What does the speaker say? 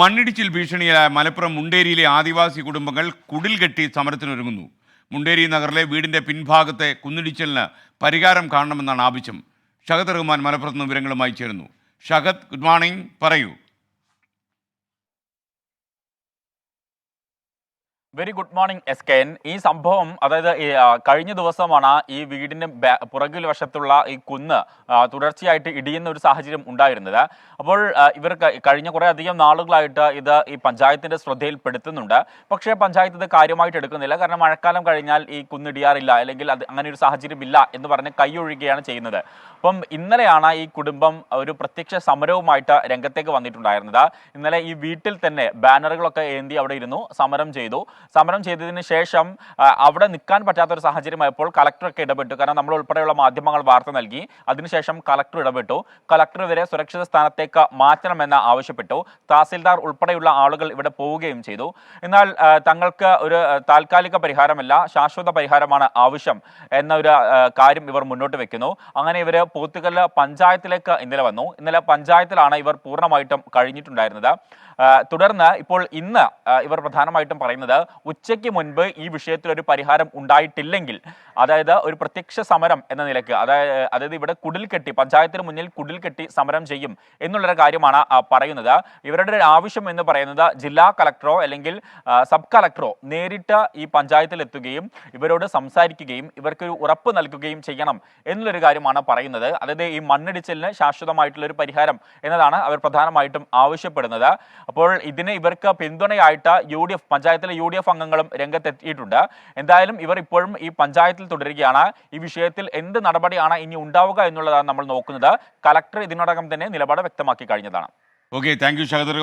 മണ്ണിടിച്ചിൽ ഭീഷണിയിലായ മലപ്പുറം മുണ്ടേരിയിലെ ആദിവാസി കുടുംബങ്ങൾ കുടിൽ കെട്ടി സമരത്തിനൊരുങ്ങുന്നു. മുണ്ടേരി നഗറിലെ വീടിന്റെ പിൻഭാഗത്തെ കുന്നിടിച്ചിലിന് പരിഹാരം കാണണമെന്നാണ് ആവശ്യം. ഷഹദ് റഹ്മാൻ മലപ്പുറത്ത് നിന്ന് വിവരങ്ങളുമായി ചേരുന്നു. ഷഹദ് ഗുഡ് മോർണിംഗ് പറയൂ. Very good morning S K N ഈ സംഭവം അതായത് കഴിഞ്ഞ ദിവസമാണ് ഈ വീടിന് ബാ- പുറകിൽ വശത്തുള്ള ഈ കുന്ന് തുടർച്ചയായിട്ട് ഇടിയുന്ന ഒരു സാഹചര്യം ഉണ്ടായിരുന്നത്. അപ്പോൾ ഇവർ കഴിഞ്ഞ കുറേ അധികം നാളുകളായിട്ട് ഇത് ഈ പഞ്ചായത്തിന്റെ ശ്രദ്ധയിൽപ്പെടുത്തുന്നുണ്ട്. പക്ഷേ പഞ്ചായത്ത് ഇത് കാര്യമായിട്ട് എടുക്കുന്നില്ല. കാരണം മഴക്കാലം കഴിഞ്ഞാൽ ഈ കുന്നിടിയാറില്ല അല്ലെങ്കിൽ അത് അങ്ങനെ ഒരു സാഹചര്യം ഇല്ല എന്ന് പറഞ്ഞ് കൈയൊഴുകയാണ് ചെയ്യുന്നത്. അപ്പം ഇന്നലെയാണ് ഈ കുടുംബം ഒരു പ്രത്യക്ഷ സമരവുമായിട്ട് രംഗത്തേക്ക് വന്നിട്ടുണ്ടായിരുന്നത്. ഇന്നലെ ഈ വീട്ടിൽ തന്നെ ബാനറുകളൊക്കെ ഏന്തി അവിടെ ഇരുന്നു സമരം ചെയ്തു. സമരം ചെയ്തതിന് ശേഷം അവിടെ നിൽക്കാൻ പറ്റാത്ത ഒരു സാഹചര്യമായപ്പോൾ കളക്ടറൊക്കെ ഇടപെട്ടു. കാരണം നമ്മൾ ഉൾപ്പെടെയുള്ള മാധ്യമങ്ങൾ വാർത്ത നൽകി. അതിനുശേഷം കളക്ടർ ഇടപെട്ടു. കളക്ടർ ഇവരെ സുരക്ഷിത സ്ഥാനത്തേക്ക് മാറ്റണമെന്ന് ആവശ്യപ്പെട്ടു. തഹസിൽദാർ ഉൾപ്പെടെയുള്ള ആളുകൾ ഇവിടെ പോവുകയും ചെയ്തു. എന്നാൽ തങ്ങൾക്ക് ഒരു താൽക്കാലിക പരിഹാരമല്ല ശാശ്വത പരിഹാരമാണ് ആവശ്യം എന്നൊരു കാര്യം ഇവർ മുന്നോട്ട് വെക്കുന്നു. അങ്ങനെ ഇവർ പോത്തുകല്ല് പഞ്ചായത്തിലേക്ക് ഇന്നലെ വന്നു. ഇന്നലെ പഞ്ചായത്തിലാണ് ഇവർ പൂർണമായിട്ടും കഴിഞ്ഞിട്ടുണ്ടായിരുന്നത്. തുടർന്ന് ഇപ്പോൾ ഇന്ന് ഇവർ പ്രധാനമായിട്ടും പറയുന്നത് ഉച്ചയ്ക്ക് മുൻപ് ഈ വിഷയത്തിൽ ഒരു പരിഹാരം ഉണ്ടായിട്ടില്ലെങ്കിൽ അതായത് ഒരു പ്രത്യക്ഷ സമരം എന്ന നിലയ്ക്ക് അതായത് അതായത് ഇവിടെ കുടിൽ കെട്ടി പഞ്ചായത്തിന് മുന്നിൽ കുടിൽ കെട്ടി സമരം ചെയ്യും എന്നുള്ളൊരു കാര്യമാണ് പറയുന്നത്. ഇവരുടെ ഒരു ആവശ്യം എന്ന് പറയുന്നത് ജില്ലാ കളക്ടറോ അല്ലെങ്കിൽ സബ് കളക്ടറോ നേരിട്ട് ഈ പഞ്ചായത്തിൽ എത്തുകയും ഇവരോട് സംസാരിക്കുകയും ഇവർക്കൊരു ഉറപ്പ് നൽകുകയും ചെയ്യണം എന്നുള്ളൊരു കാര്യമാണ് പറയുന്നത്. അതായത് ഈ മണ്ണിടിച്ചിലിന് ശാശ്വതമായിട്ടുള്ള ഒരു പരിഹാരം എന്നതാണ് അവർ പ്രധാനമായിട്ടും ആവശ്യപ്പെടുന്നത്. അപ്പോൾ ഇതിന് ഇവർക്ക് പിന്തുണയായിട്ട് യു ഡി എഫ് പഞ്ചായത്തിലെ യു ഡി എഫ് അംഗങ്ങളും രംഗത്തെത്തിയിട്ടുണ്ട്. എന്തായാലും ഇവർ ഇപ്പോഴും ഈ പഞ്ചായത്തിൽ തുടരുകയാണ്. ഈ വിഷയത്തിൽ എന്ത് നടപടിയാണ് ഇനി ഉണ്ടാവുക എന്നുള്ളതാണ് നമ്മൾ നോക്കുന്നത്. കലക്ടർ ഇതിനോടകം തന്നെ നിലപാട് വ്യക്തമാക്കി കഴിഞ്ഞതാണ്. Okay thank you ശഹദർ